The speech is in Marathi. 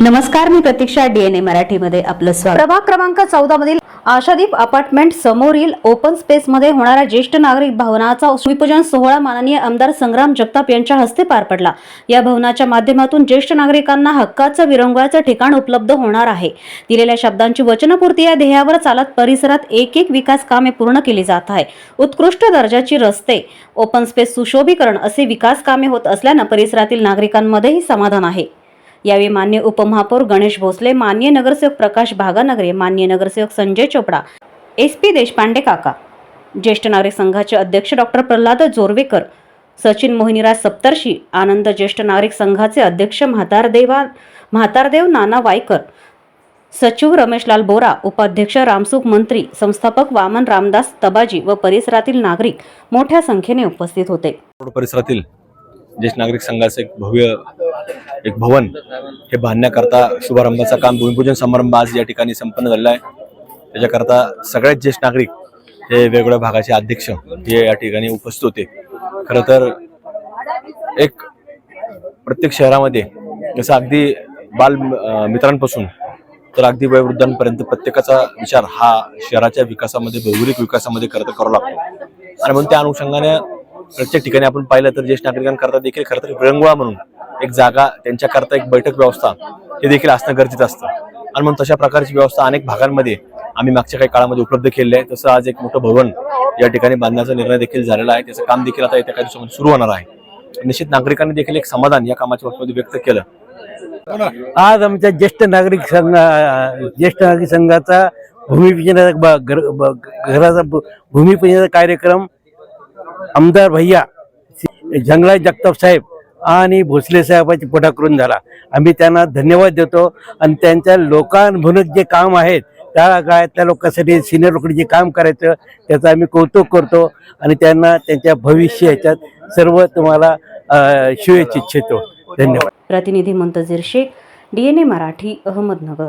नमस्कार मी प्रतीक्षा डीएनए मराठीमध्ये आपलं स्वागत. प्रभाग क्रमांक चौदा मधील आशादीप अपार्टमेंट समोरील ओपन स्पेस मध्ये होणारा ज्येष्ठ नागरिक भवनाचा भूमिपूजन सोहळा माननीय आमदार संग्राम जगताप यांच्या हस्ते पार पडला. या भवनाच्या माध्यमातून ज्येष्ठ नागरिकांना हक्काचं विरंगुळाचं ठिकाण उपलब्ध होणार आहे. दिलेल्या शब्दांची वचनपूर्ती या ध्येयावर चालत परिसरात एक एक विकास कामे पूर्ण केली जात आहे उत्कृष्ट दर्जाची रस्ते ओपन स्पेस सुशोभीकरण असे विकास कामे होत असल्यानं परिसरातील नागरिकांमध्येही समाधान आहे. यावेळी मान्य उपमहापौर गणेश भोसले मान्य नगरसेवक प्रकाश भागानगरे मान्य नगरसेवक संजय चोपडा एस पी देशपांडे काका ज्येष्ठ नागरिक संघाचे अध्यक्ष डॉक्टर प्रल्हाद जोरवेकर सचिन मोहिनीराज सप्तर्षी आनंद ज्येष्ठ नागरिक संघाचे अध्यक्ष म्हातारदेवा म्हातारदेव नाना वायकर सचिव रमेशलाल बोरा उपाध्यक्ष रामसुख मंत्री संस्थापक वामन रामदास तबाजी व परिसरातील नागरिक मोठ्या संख्येने उपस्थित होते. परिसरातील ज्येष्ठ नागरिक संघाचे एक भव्य एक भवन हे बांधण्याकरता शुभारंभाचं काम भूमिपूजन समारंभ आज या ठिकाणी संपन्न झालेला आहे. त्याच्याकरता सगळ्यात ज्येष्ठ नागरिक हे वेगवेगळ्या भागाचे अध्यक्ष हे या ठिकाणी उपस्थित होते. खरं तर एक प्रत्येक शहरामध्ये जसं अगदी बाल मित्रांपासून तर अगदी वयोवृद्धांपर्यंत प्रत्येकाचा विचार हा शहराच्या विकासामध्ये भौगोलिक विकासामध्ये खरं करावा लागतो. आणि म्हणून त्या अनुषंगाने प्रत्येक ठिकाणी आपण पाहिलं तर ज्येष्ठ नागरिकांकरता देखील खरं तर विरंगुळा म्हणून एक जागा त्यांच्याकरता एक बैठक व्यवस्था हे देखील असणं गरजेचं असतं. आणि म्हणून तशा प्रकारची व्यवस्था अनेक भागांमध्ये आम्ही मागच्या काही काळामध्ये उपलब्ध केलेली आहे. तसं आज एक मोठं भवन या ठिकाणी बांधण्याचा निर्णय देखील झालेला आहे. त्याचं काम देखील आता येत्या काही दिवसामध्ये सुरू होणार आहे. निश्चित नागरिकांनी देखील एक समाधान या कामाच्या बाबतीमध्ये व्यक्त केलं. आज आमच्या ज्येष्ठ नागरिक संघ ज्येष्ठ नागरिक संघाचा भूमिपूजनाचा घराचा भूमिपूजनाचा कार्यक्रम आमदार भैया जंगला जगताप साहेब आणि भोसले साहेबांची पुढाकरून झाला. आम्ही त्यांना धन्यवाद देतो. आणि त्यांच्या लोकांभूनक जे काम आहेत त्या काय त्या लोकांसाठी सिनियर लोकांनी जे काम करायचं त्याचं आम्ही कौतुक करतो आणि त्यांना त्यांच्या भविष्य याच्यात सर्व तुम्हाला अं, शुभेच्छा इच्छितो धन्यवाद. प्रतिनिधी मुंतजीर शेख डीएनए मराठी अहमदनगर.